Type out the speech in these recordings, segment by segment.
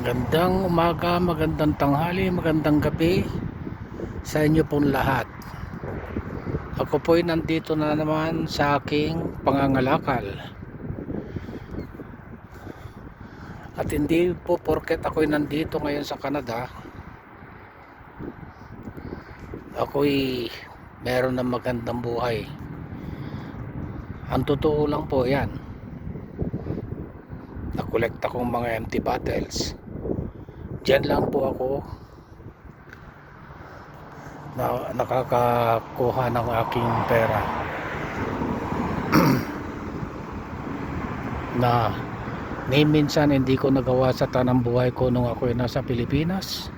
Magandang umaga, magandang tanghali, magandang gabi sa inyo pong lahat. Ako po'y nandito na naman sa aking pangangalakal. At hindi po porket ako'y nandito ngayon sa Canada, ako'y meron ng magandang buhay. Ang totoo lang po yan. Nakolekta kong mga empty bottles. Diyan lang po ako na nakakakuha ng aking pera. na ni minsan hindi ko nagawa sa tanang buhay ko nung ako nasa Pilipinas.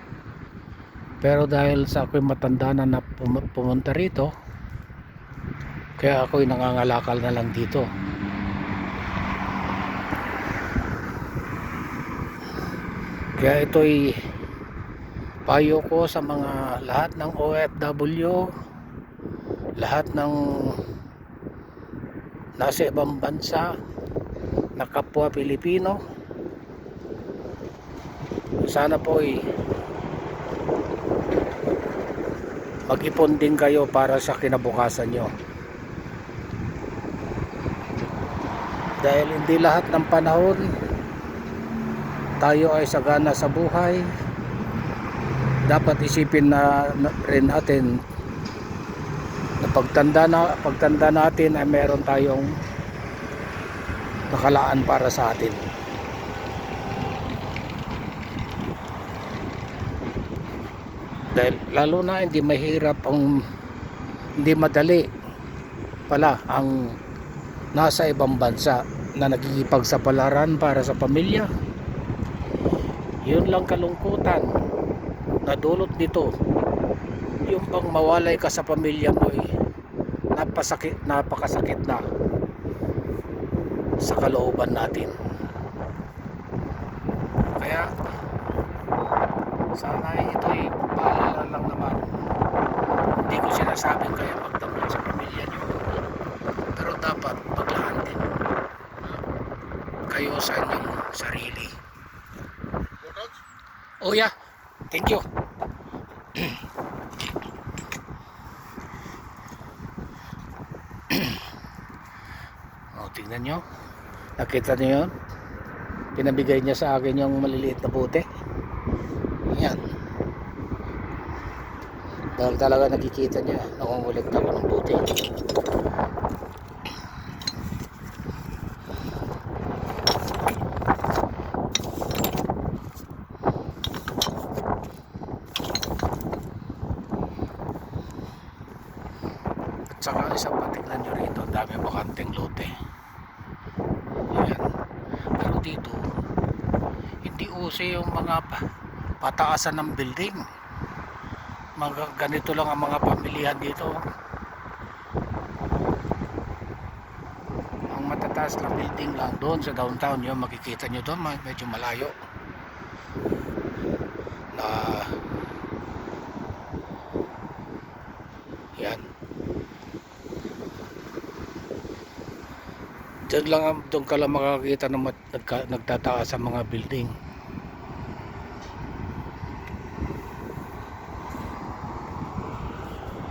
Pero dahil sa ako'y matanda na, na pum- pumunta rito, kaya ako'y nangangalakal na lang dito. Kaya ito'y payo ko sa mga lahat ng OFW, lahat ng nasa ibang bansa, na kapwa Pilipino. Sana po ay mag-ipon din kayo para sa kinabukasan nyo. Dahil hindi lahat ng panahon tayo ay sagana sa buhay. Dapat isipin na, rin natin na pagtanda na pagtanda natin ay meron tayong nakalaan para sa atin. Dahil lalo na hindi mahirap ang hindi madali pala ang nasa ibang bansa na nagkikipagsapalaran para sa pamilya yun lang kalungkutan na dulot nito. Yung bang mawalay ka sa pamilya mo eh, napasakit, napakasakit na sa kalooban natin. Kaya sana ito'y paalala lang naman. Hindi ko sinasabing kayo magdamag sa pamilya nyo pero dapat maglaan din kayo sa inyong sarili Oh yeah. Thank you. oh, tingnan nyo. Nakita nyo yun? Pinabigay niya sa akin yung maliliit na bote. Yan. Dahil talaga nakikita niya, nakungulit ako ng bote. Saka isang patignan nyo rito, dami bakanting lote. Ayan. Pero dito, hindi uso yung mga pa- pataasan ng building. Mga ganito lang ang mga pamilihan dito. Ang matataas na building lang doon sa downtown, yung makikita nyo doon, medyo malayo. Na yan. Diyan lang ang- doon ka lang makakita mat, nagka, nagtataas sa mga building.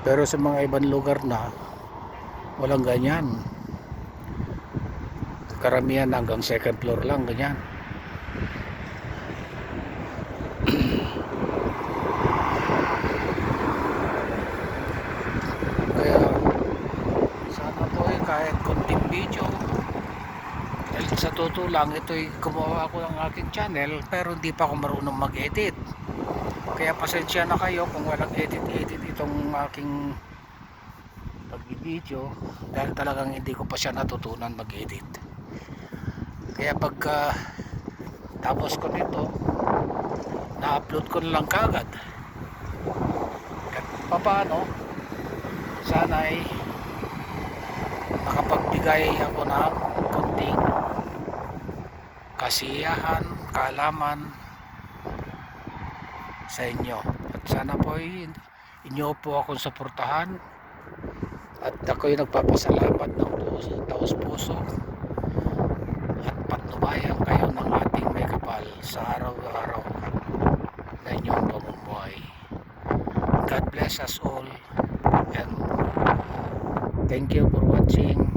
Pero sa mga ibang lugar na walang ganyan. Karamihan hanggang second floor lang ganyan. Kaya sana po eh kahit konting video dahil sa totoo lang ito'y gumawa ako ng aking channel pero hindi pa ako marunong mag-edit. Kaya pasensya na kayo kung walang edit-edit itong aking pag-video dahil talagang hindi ko pa siya natutunan mag-edit. Kaya pagka tapos ko nito na-upload ko na lang kagad kahit paano sana ay nakapagbigay ako ng konting kasiyahan, kaalaman sa inyo. At sana po ay inyo po akong suportahan at ako'y nagpapasalamat ng taos puso at patnubayan kayo ng ating may kapal sa araw-araw na inyong pamumuhay. God bless us all and thank you for watching.